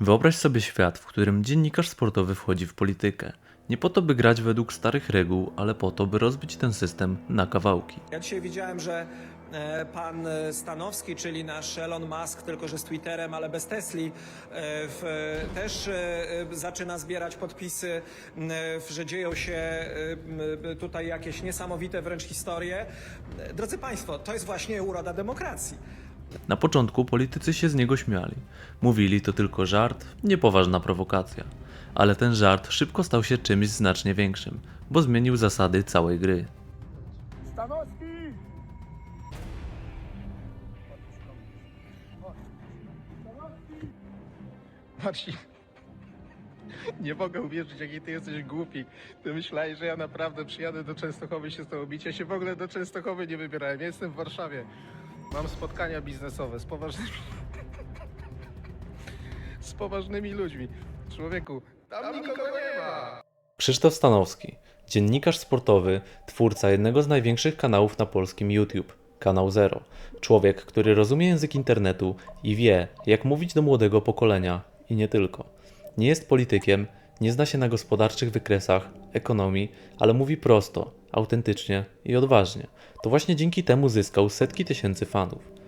Wyobraź sobie świat, w którym dziennikarz sportowy wchodzi w politykę. Nie po to, by grać według starych reguł, ale po to, by rozbić ten system na kawałki. Ja dzisiaj widziałem, że e, pan e, Stanowski, czyli nasz Elon Musk, tylko że z Twitterem, ale bez Tesli, e, w, też zaczyna zbierać podpisy, w- że dzieją się tutaj jakieś niesamowite wręcz historie. Drodzy Państwo, to jest właśnie uroda demokracji. Na początku politycy się z niego śmiali. Mówili to tylko żart, niepoważna prowokacja. Ale ten żart szybko stał się czymś znacznie większym, bo zmienił zasady całej gry. Stanowski! Marcin, nie mogę uwierzyć, jaki ty jesteś głupi. Ty myślałeś, że ja naprawdę przyjadę do Częstochowy i się z tobą bić. Ja się w ogóle do Częstochowy nie wybierałem. Ja jestem w Warszawie. Mam spotkania biznesowe z poważnymi... z poważnymi ludźmi. Człowieku, tam, nikogo nie ma. Krzysztof Stanowski, dziennikarz sportowy, twórca jednego z największych kanałów na polskim YouTube, kanał Zero. Człowiek, który rozumie język internetu i wie, jak mówić do młodego pokolenia i nie tylko. Nie jest politykiem, nie zna się na gospodarczych wykresach, ekonomii, ale mówi prosto, autentycznie i odważnie. To właśnie dzięki temu zyskał setki tysięcy fanów.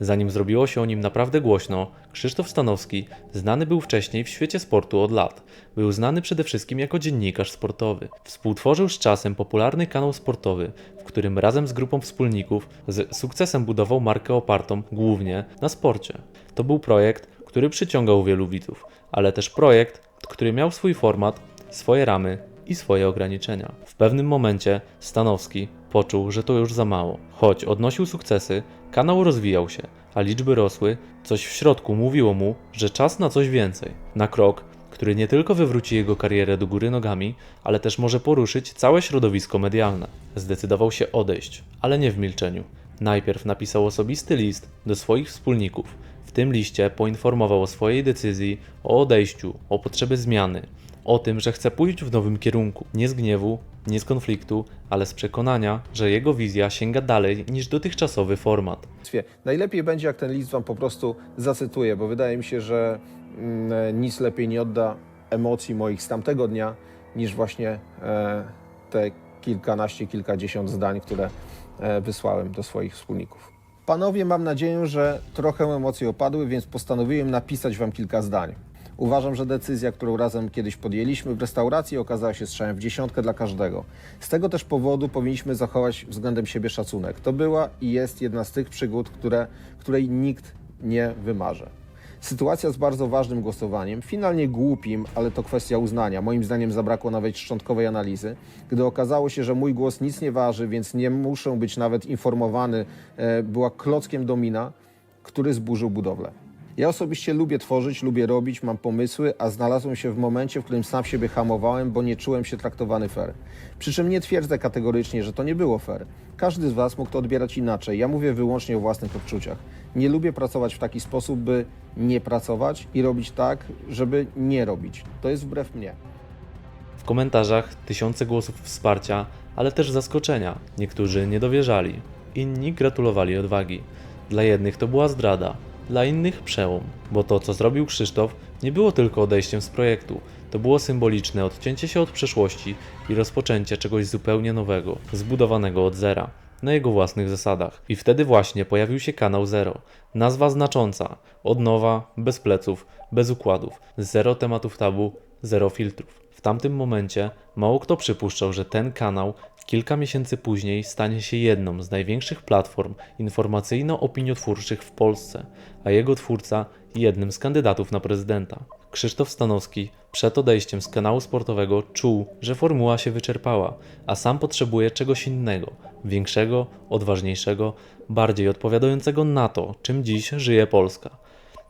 Zanim zrobiło się o nim naprawdę głośno, Krzysztof Stanowski znany był wcześniej w świecie sportu od lat. Był znany przede wszystkim jako dziennikarz sportowy. Współtworzył z czasem popularny kanał sportowy, w którym razem z grupą wspólników z sukcesem budował markę opartą głównie na sporcie. To był projekt, który przyciągał wielu widzów, ale też projekt, który miał swój format, swoje ramy i swoje ograniczenia. W pewnym momencie Stanowski poczuł, że to już za mało. Choć odnosił sukcesy, kanał rozwijał się, a liczby rosły, coś w środku mówiło mu, że czas na coś więcej. Na krok, który nie tylko wywróci jego karierę do góry nogami, ale też może poruszyć całe środowisko medialne. Zdecydował się odejść, ale nie w milczeniu. Najpierw napisał osobisty list do swoich wspólników. W tym liście poinformował o swojej decyzji, o odejściu, o potrzebie zmiany, o tym, że chce pójść w nowym kierunku. Nie z gniewu, nie z konfliktu, ale z przekonania, że jego wizja sięga dalej niż dotychczasowy format. Najlepiej będzie, jak ten list wam po prostu zacytuję, bo wydaje mi się, że mm, nic lepiej nie odda emocji moich z tamtego dnia, niż właśnie e, te kilkanaście, kilkadziesiąt zdań, które e, wysłałem do swoich wspólników. Panowie, mam nadzieję, że trochę emocje opadły, więc postanowiłem napisać wam kilka zdań. Uważam, że decyzja, którą razem kiedyś podjęliśmy w restauracji, okazała się strzałem w dziesiątkę dla każdego. Z tego też powodu powinniśmy zachować względem siebie szacunek. To była i jest jedna z tych przygód, które, której nikt nie wymarzy. Sytuacja z bardzo ważnym głosowaniem, finalnie głupim, ale to kwestia uznania. Moim zdaniem zabrakło nawet szczątkowej analizy, gdy okazało się, że mój głos nic nie waży, więc nie muszę być nawet informowany, e, była klockiem domina, który zburzył budowlę. Ja osobiście lubię tworzyć, lubię robić, mam pomysły, a znalazłem się w momencie, w którym sam siebie hamowałem, bo nie czułem się traktowany fair. Przy czym nie twierdzę kategorycznie, że to nie było fair. Każdy z Was mógł to odbierać inaczej. Ja mówię wyłącznie o własnych odczuciach. Nie lubię pracować w taki sposób, by nie pracować i robić tak, żeby nie robić. To jest wbrew mnie. W komentarzach tysiące głosów wsparcia, ale też zaskoczenia. Niektórzy nie dowierzali, inni gratulowali odwagi. Dla jednych to była zdrada, dla innych przełom, bo to, co zrobił Krzysztof, nie było tylko odejściem z projektu. To było symboliczne odcięcie się od przeszłości i rozpoczęcie czegoś zupełnie nowego, zbudowanego od zera, na jego własnych zasadach. I wtedy właśnie pojawił się kanał Zero. Nazwa znacząca, od nowa, bez pleców, bez układów, zero tematów tabu, zero filtrów. W tamtym momencie mało kto przypuszczał, że ten kanał kilka miesięcy później stanie się jedną z największych platform informacyjno-opiniotwórczych w Polsce, a jego twórca jednym z kandydatów na prezydenta. Krzysztof Stanowski przed odejściem z kanału sportowego czuł, że formuła się wyczerpała, a sam potrzebuje czegoś innego, większego, odważniejszego, bardziej odpowiadającego na to, czym dziś żyje Polska.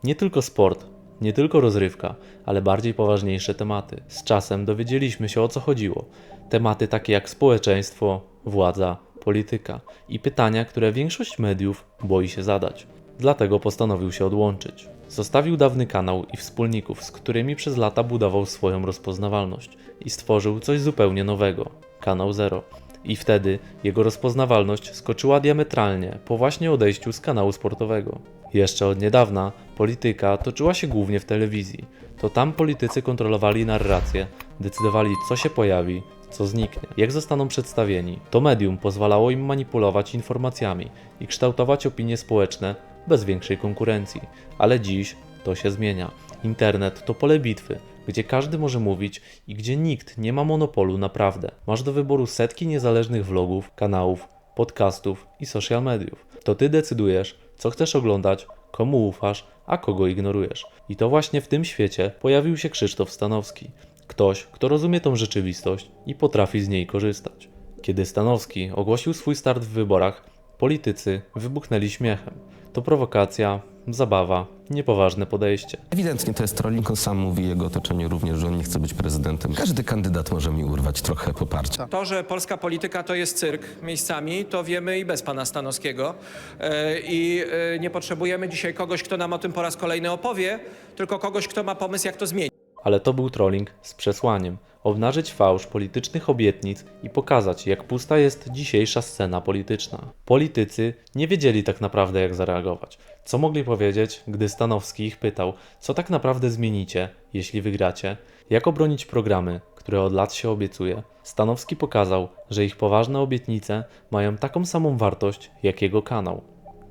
Nie tylko sport, nie tylko rozrywka, ale bardziej poważniejsze tematy. Z czasem dowiedzieliśmy się o co chodziło. Tematy takie jak społeczeństwo, władza, polityka i pytania, które większość mediów boi się zadać. Dlatego postanowił się odłączyć. Zostawił dawny kanał i wspólników, z którymi przez lata budował swoją rozpoznawalność i stworzył coś zupełnie nowego kanał Zero. I wtedy jego rozpoznawalność skoczyła diametralnie po właśnie odejściu z kanału sportowego. Jeszcze od niedawna polityka toczyła się głównie w telewizji. To tam politycy kontrolowali narrację, decydowali co się pojawi, co zniknie, jak zostaną przedstawieni. To medium pozwalało im manipulować informacjami i kształtować opinie społeczne bez większej konkurencji. Ale dziś to się zmienia. Internet to pole bitwy, gdzie każdy może mówić i gdzie nikt nie ma monopolu na prawdę. Masz do wyboru setki niezależnych vlogów, kanałów, podcastów i social mediów. To ty decydujesz, co chcesz oglądać, komu ufasz, a kogo ignorujesz. I to właśnie w tym świecie pojawił się Krzysztof Stanowski. Ktoś, kto rozumie tą rzeczywistość i potrafi z niej korzystać. Kiedy Stanowski ogłosił swój start w wyborach, politycy wybuchnęli śmiechem. To prowokacja, zabawa, niepoważne podejście. Ewidentnie to jest trolling, on sam mówi, jego otoczenie również, że on nie chce być prezydentem. Każdy kandydat może mi urwać trochę poparcia. To, że polska polityka to jest cyrk miejscami, to wiemy i bez pana Stanowskiego. E, I e, nie potrzebujemy dzisiaj kogoś, kto nam o tym po raz kolejny opowie, tylko kogoś, kto ma pomysł, jak to zmienić. Ale to był trolling z przesłaniem. Obnażyć fałsz politycznych obietnic i pokazać, jak pusta jest dzisiejsza scena polityczna. Politycy nie wiedzieli tak naprawdę, jak zareagować. Co mogli powiedzieć, gdy Stanowski ich pytał, co tak naprawdę zmienicie, jeśli wygracie, jak obronić programy, które od lat się obiecuje. Stanowski pokazał, że ich poważne obietnice mają taką samą wartość, jak jego kanał,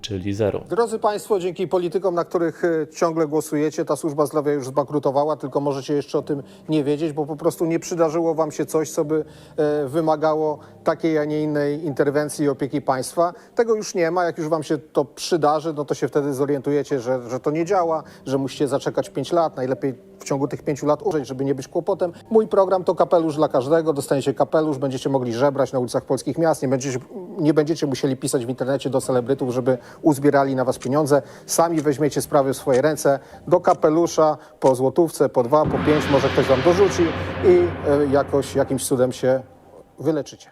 czyli zero. Drodzy Państwo, dzięki politykom, na których e, ciągle głosujecie, ta służba zdrowia już zbankrutowała, tylko możecie jeszcze o tym nie wiedzieć, bo po prostu nie przydarzyło Wam się coś, co by e, wymagało takiej, a nie innej interwencji i opieki państwa. Tego już nie ma. Jak już Wam się to przydarzy, no to się wtedy zorientujecie, że, że to nie działa, że musicie zaczekać 5 lat, najlepiej w ciągu tych 5 lat użyć, żeby nie być kłopotem. Mój program to kapelusz dla każdego. Dostaniecie kapelusz, będziecie mogli żebrać na ulicach polskich miast, nie będziecie, nie będziecie musieli pisać w internecie do celebrytów, żeby uzbierali na was pieniądze. Sami weźmiecie sprawy w swoje ręce. Do kapelusza po złotówce, po dwa, po pięć, może ktoś wam dorzuci i e, jakoś jakimś cudem się wyleczycie.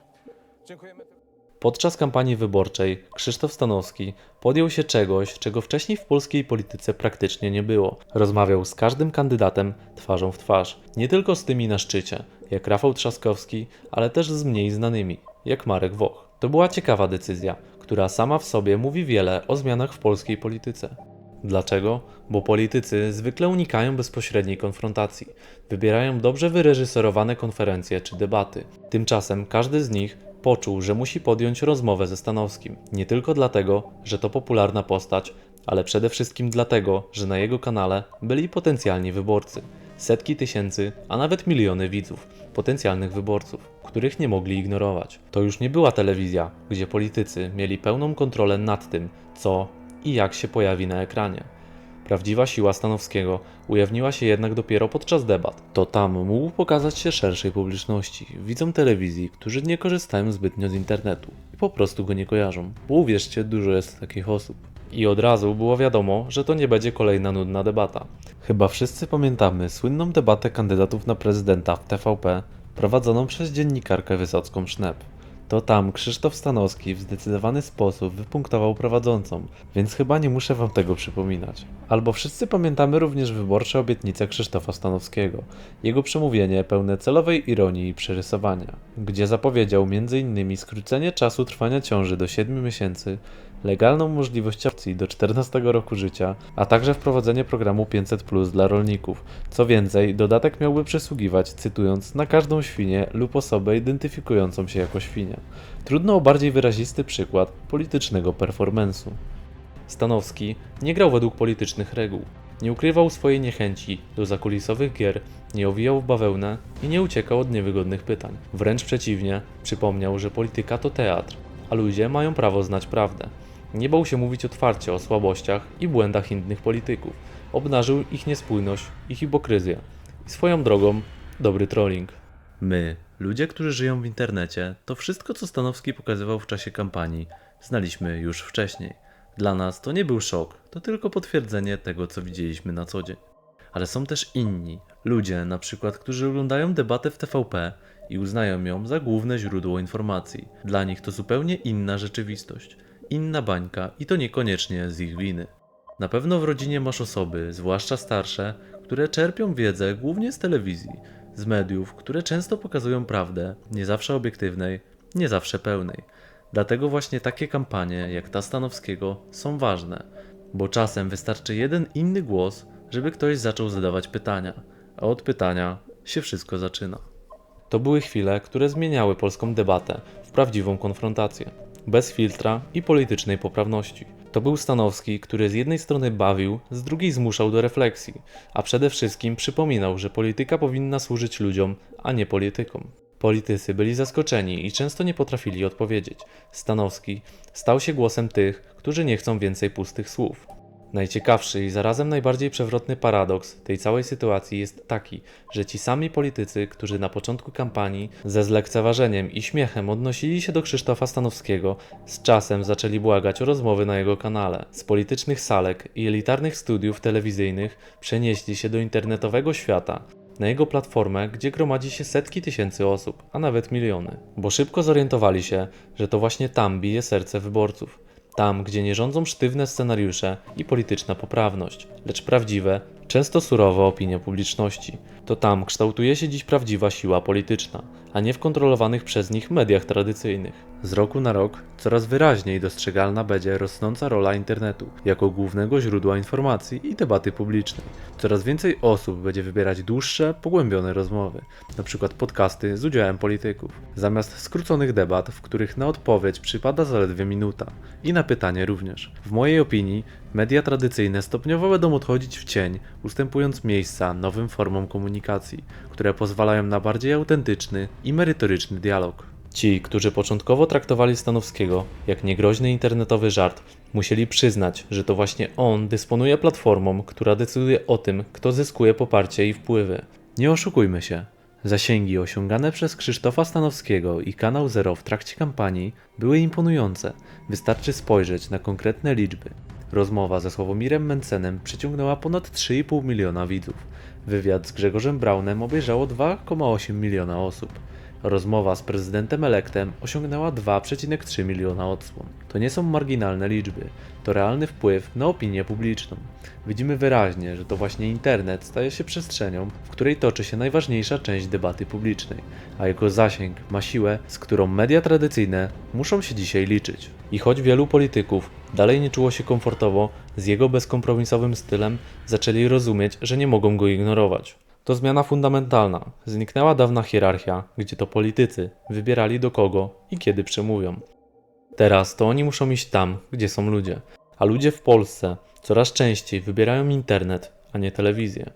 Podczas kampanii wyborczej Krzysztof Stanowski podjął się czegoś, czego wcześniej w polskiej polityce praktycznie nie było. Rozmawiał z każdym kandydatem twarzą w twarz. Nie tylko z tymi na szczycie, jak Rafał Trzaskowski, ale też z mniej znanymi, jak Marek Woch. To była ciekawa decyzja, która sama w sobie mówi wiele o zmianach w polskiej polityce. Dlaczego? Bo politycy zwykle unikają bezpośredniej konfrontacji, wybierają dobrze wyreżyserowane konferencje czy debaty. Tymczasem każdy z nich poczuł, że musi podjąć rozmowę ze Stanowskim. Nie tylko dlatego, że to popularna postać, ale przede wszystkim dlatego, że na jego kanale byli potencjalni wyborcy. Setki tysięcy, a nawet miliony widzów, potencjalnych wyborców, których nie mogli ignorować. To już nie była telewizja, gdzie politycy mieli pełną kontrolę nad tym, co i jak się pojawi na ekranie. Prawdziwa siła Stanowskiego ujawniła się jednak dopiero podczas debat. To tam mógł pokazać się szerszej publiczności, widzom telewizji, którzy nie korzystają zbytnio z internetu i po prostu go nie kojarzą. Bo uwierzcie, dużo jest takich osób. I od razu było wiadomo, że to nie będzie kolejna nudna debata. Chyba wszyscy pamiętamy słynną debatę kandydatów na prezydenta w TVP prowadzoną przez dziennikarkę Wysocką Sznep. To tam Krzysztof Stanowski w zdecydowany sposób wypunktował prowadzącą, więc chyba nie muszę wam tego przypominać. Albo wszyscy pamiętamy również wyborcze obietnice Krzysztofa Stanowskiego, jego przemówienie pełne celowej ironii i przerysowania, gdzie zapowiedział m.in. skrócenie czasu trwania ciąży do 7 miesięcy, legalną możliwość opcji do 14 roku życia, a także wprowadzenie programu 500 Plus dla rolników. Co więcej, dodatek miałby przysługiwać, cytując, na każdą świnię lub osobę identyfikującą się jako świnia. Trudno o bardziej wyrazisty przykład politycznego performance'u. Stanowski nie grał według politycznych reguł. Nie ukrywał swojej niechęci do zakulisowych gier, nie owijał w bawełnę i nie uciekał od niewygodnych pytań. Wręcz przeciwnie, przypomniał, że polityka to teatr, a ludzie mają prawo znać prawdę. Nie bał się mówić otwarcie o słabościach i błędach innych polityków. Obnażył ich niespójność i hipokryzję. I swoją drogą, dobry trolling. My, ludzie, którzy żyją w internecie, to wszystko, co Stanowski pokazywał w czasie kampanii, znaliśmy już wcześniej. Dla nas to nie był szok, to tylko potwierdzenie tego, co widzieliśmy na co dzień. Ale są też inni, ludzie na przykład, którzy oglądają debatę w TVP i uznają ją za główne źródło informacji. Dla nich to zupełnie inna rzeczywistość, inna bańka i to niekoniecznie z ich winy. Na pewno w rodzinie masz osoby, zwłaszcza starsze, które czerpią wiedzę głównie z telewizji, z mediów, które często pokazują prawdę, nie zawsze obiektywnej, nie zawsze pełnej. Dlatego właśnie takie kampanie jak ta Stanowskiego są ważne, bo czasem wystarczy jeden inny głos, żeby ktoś zaczął zadawać pytania, a od pytania się wszystko zaczyna. To były chwile, które zmieniały polską debatę w prawdziwą konfrontację, bez filtra i politycznej poprawności. To był Stanowski, który z jednej strony bawił, z drugiej zmuszał do refleksji, a przede wszystkim przypominał, że polityka powinna służyć ludziom, a nie politykom. Politycy byli zaskoczeni i często nie potrafili odpowiedzieć. Stanowski stał się głosem tych, którzy nie chcą więcej pustych słów. Najciekawszy i zarazem najbardziej przewrotny paradoks tej całej sytuacji jest taki, że ci sami politycy, którzy na początku kampanii ze zlekceważeniem i śmiechem odnosili się do Krzysztofa Stanowskiego, z czasem zaczęli błagać o rozmowy na jego kanale. Z politycznych salek i elitarnych studiów telewizyjnych przenieśli się do internetowego świata, na jego platformę, gdzie gromadzi się setki tysięcy osób, a nawet miliony. Bo szybko zorientowali się, że to właśnie tam bije serce wyborców. Tam, gdzie nie rządzą sztywne scenariusze i polityczna poprawność, lecz prawdziwe, często surowe opinie publiczności. To tam kształtuje się dziś prawdziwa siła polityczna, a nie w kontrolowanych przez nich mediach tradycyjnych. Z roku na rok coraz wyraźniej dostrzegalna będzie rosnąca rola internetu jako głównego źródła informacji i debaty publicznej. Coraz więcej osób będzie wybierać dłuższe, pogłębione rozmowy, np. podcasty z udziałem polityków, zamiast skróconych debat, w których na odpowiedź przypada zaledwie minuta i na pytanie również. W mojej opinii media tradycyjne stopniowo będą odchodzić w cień, ustępując miejsca nowym formom komunikacji, które pozwalają na bardziej autentyczny i merytoryczny dialog. Ci, którzy początkowo traktowali Stanowskiego jak niegroźny internetowy żart, musieli przyznać, że to właśnie on dysponuje platformą, która decyduje o tym, kto zyskuje poparcie i wpływy. Nie oszukujmy się. Zasięgi osiągane przez Krzysztofa Stanowskiego i Kanał Zero w trakcie kampanii były imponujące. Wystarczy spojrzeć na konkretne liczby. Rozmowa ze Sławomirem Mencenem przyciągnęła ponad 3,5 miliona widzów. Wywiad z Grzegorzem Braunem obejrzało 2,8 miliona osób. Rozmowa z prezydentem elektem osiągnęła 2,3 miliona odsłon. To nie są marginalne liczby, to realny wpływ na opinię publiczną. Widzimy wyraźnie, że to właśnie internet staje się przestrzenią, w której toczy się najważniejsza część debaty publicznej, a jego zasięg ma siłę, z którą media tradycyjne muszą się dzisiaj liczyć. I choć wielu polityków dalej nie czuło się komfortowo z jego bezkompromisowym stylem, zaczęli rozumieć, że nie mogą go ignorować. To zmiana fundamentalna. Zniknęła dawna hierarchia, gdzie to politycy wybierali do kogo i kiedy przemówią. Teraz to oni muszą iść tam, gdzie są ludzie. A ludzie w Polsce coraz częściej wybierają internet, a nie telewizję.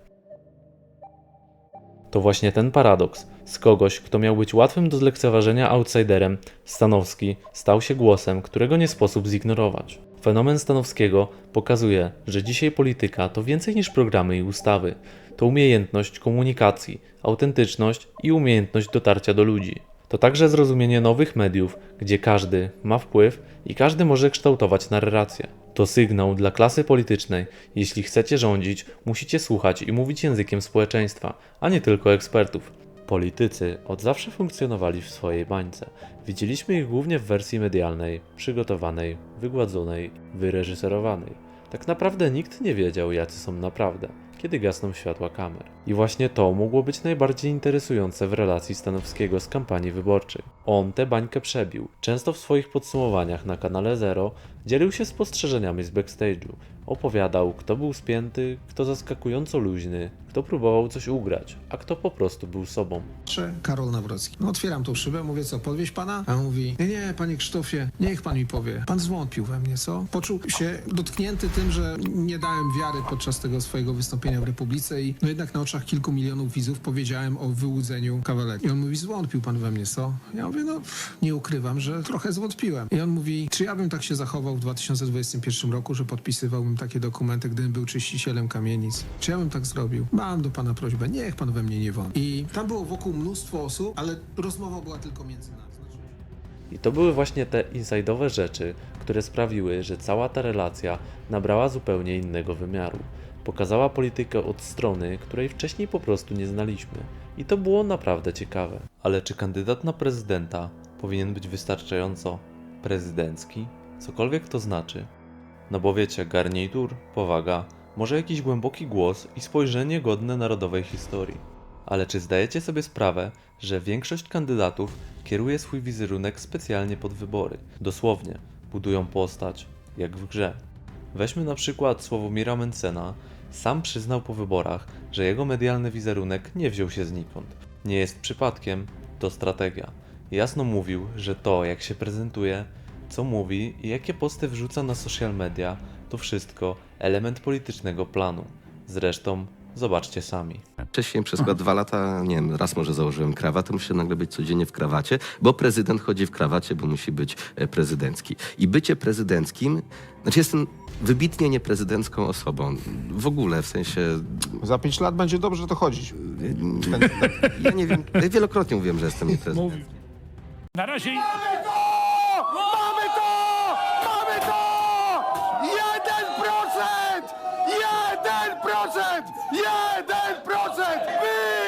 To właśnie ten paradoks. Z kogoś, kto miał być łatwym do zlekceważenia outsiderem, Stanowski stał się głosem, którego nie sposób zignorować. Fenomen Stanowskiego pokazuje, że dzisiaj polityka to więcej niż programy i ustawy. To umiejętność komunikacji, autentyczność i umiejętność dotarcia do ludzi. To także zrozumienie nowych mediów, gdzie każdy ma wpływ i każdy może kształtować narrację. To sygnał dla klasy politycznej. Jeśli chcecie rządzić, musicie słuchać i mówić językiem społeczeństwa, a nie tylko ekspertów. Politycy od zawsze funkcjonowali w swojej bańce. Widzieliśmy ich głównie w wersji medialnej, przygotowanej, wygładzonej, wyreżyserowanej. Tak naprawdę nikt nie wiedział, jacy są naprawdę, kiedy gasną światła kamer. I właśnie to mogło być najbardziej interesujące w relacji Stanowskiego z kampanii wyborczej. On tę bańkę przebił. Często w swoich podsumowaniach na kanale Zero dzielił się spostrzeżeniami z backstage'u. Opowiadał, kto był spięty, kto zaskakująco luźny, kto próbował coś ugrać, a kto po prostu był sobą. Patrzę, Karol Nawrocki. No, otwieram tą szybę, mówię co, podwieźć pana? A on mówi, nie, nie, panie Krzysztofie, niech pan mi powie. Pan zwątpił we mnie, co? Poczuł się dotknięty tym, że nie dałem wiary podczas tego swojego wystąpienia w Republice i no jednak na oczach kilku milionów widzów powiedziałem o wyłudzeniu kawałek. I on mówi, zwątpił pan we mnie, co? Ja mówię, no pff, nie ukrywam, że trochę zwątpiłem. I on mówi, czy ja bym tak się zachował w 2021 roku, że podpisywałbym takie dokumenty, gdybym był czyścicielem kamienic? Czy ja bym tak zrobił? Mam do pana prośbę, niech pan we mnie nie wątpi. I tam było wokół mnóstwo osób, ale rozmowa była tylko między nami. I to były właśnie te insidowe rzeczy, które sprawiły, że cała ta relacja nabrała zupełnie innego wymiaru. Pokazała politykę od strony, której wcześniej po prostu nie znaliśmy. I to było naprawdę ciekawe. Ale czy kandydat na prezydenta powinien być wystarczająco prezydencki? Cokolwiek to znaczy. No bo wiecie, garnitur, powaga, może jakiś głęboki głos i spojrzenie godne narodowej historii. Ale czy zdajecie sobie sprawę, że większość kandydatów kieruje swój wizerunek specjalnie pod wybory? Dosłownie, budują postać, jak w grze. Weźmy na przykład Sławomira Mencena. Sam przyznał po wyborach, że jego medialny wizerunek nie wziął się znikąd. Nie jest przypadkiem, to strategia. Jasno mówił, że to, jak się prezentuje, co mówi i jakie posty wrzuca na social media, to wszystko element politycznego planu. Zresztą, zobaczcie sami. Wcześniej przez chyba dwa lata, nie wiem, raz może założyłem krawatę, muszę nagle być codziennie w krawacie, bo prezydent chodzi w krawacie, bo musi być e, prezydencki. I bycie prezydenckim, znaczy jestem wybitnie nieprezydencką osobą. W ogóle, w sensie, Za 5 lat będzie dobrze to chodzić. e, ja nie wiem, wielokrotnie mówiłem, że jestem nieprezydentem. Na razie Mamy to! Mamy to! Mamy to! Jeden procent! Jeden procent! Jeden procent!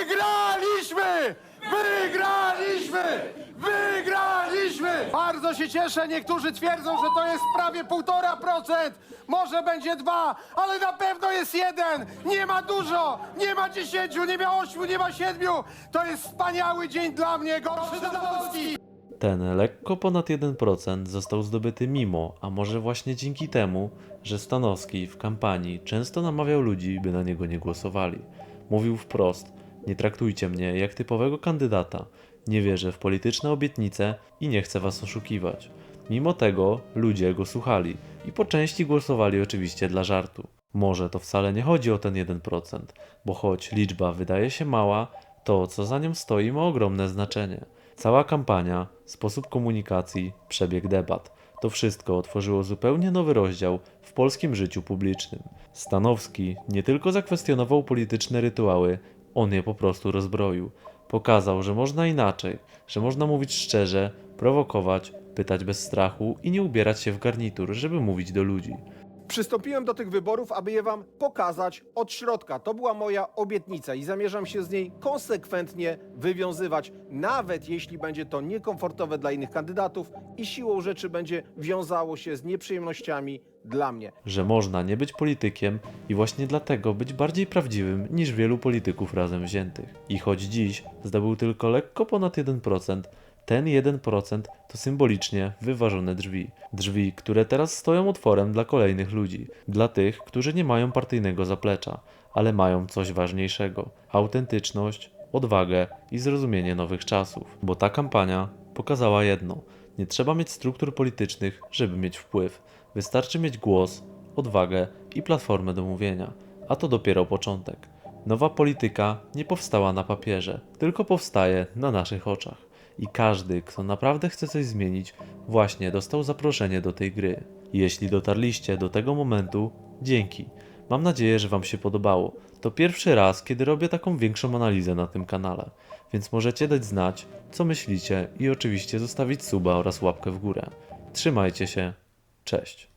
Wygraliśmy! Wygraliśmy! Wygraliśmy! Bardzo się cieszę. Niektórzy twierdzą, że to jest prawie półtora procent. Może będzie dwa, ale na pewno jest jeden. Nie ma dużo. Nie ma dziesięciu, nie ma ośmiu, nie ma siedmiu. To jest wspaniały dzień dla mnie. Gorszy dla Polski. Ten lekko ponad 1% został zdobyty mimo, a może właśnie dzięki temu, że Stanowski w kampanii często namawiał ludzi, by na niego nie głosowali. Mówił wprost: Nie traktujcie mnie jak typowego kandydata, nie wierzę w polityczne obietnice i nie chcę was oszukiwać. Mimo tego ludzie go słuchali i po części głosowali oczywiście dla żartu. Może to wcale nie chodzi o ten 1%, bo choć liczba wydaje się mała, to co za nią stoi ma ogromne znaczenie. Cała kampania, sposób komunikacji, przebieg debat to wszystko otworzyło zupełnie nowy rozdział w polskim życiu publicznym. Stanowski nie tylko zakwestionował polityczne rytuały, on je po prostu rozbroił. Pokazał, że można inaczej, że można mówić szczerze, prowokować, pytać bez strachu i nie ubierać się w garnitur, żeby mówić do ludzi. Przystąpiłem do tych wyborów, aby je wam pokazać od środka. To była moja obietnica i zamierzam się z niej konsekwentnie wywiązywać, nawet jeśli będzie to niekomfortowe dla innych kandydatów i siłą rzeczy będzie wiązało się z nieprzyjemnościami dla mnie. że można nie być politykiem i właśnie dlatego być bardziej prawdziwym niż wielu polityków razem wziętych. I choć dziś zdobył tylko lekko ponad 1%, ten 1% to symbolicznie wyważone drzwi. Drzwi, które teraz stoją otworem dla kolejnych ludzi, dla tych, którzy nie mają partyjnego zaplecza, ale mają coś ważniejszego autentyczność, odwagę i zrozumienie nowych czasów. Bo ta kampania pokazała jedno: nie trzeba mieć struktur politycznych, żeby mieć wpływ. Wystarczy mieć głos, odwagę i platformę do mówienia, a to dopiero początek. Nowa polityka nie powstała na papierze, tylko powstaje na naszych oczach. I każdy, kto naprawdę chce coś zmienić, właśnie dostał zaproszenie do tej gry. Jeśli dotarliście do tego momentu, dzięki. Mam nadzieję, że Wam się podobało. To pierwszy raz, kiedy robię taką większą analizę na tym kanale, więc możecie dać znać, co myślicie i oczywiście zostawić suba oraz łapkę w górę. Trzymajcie się, cześć.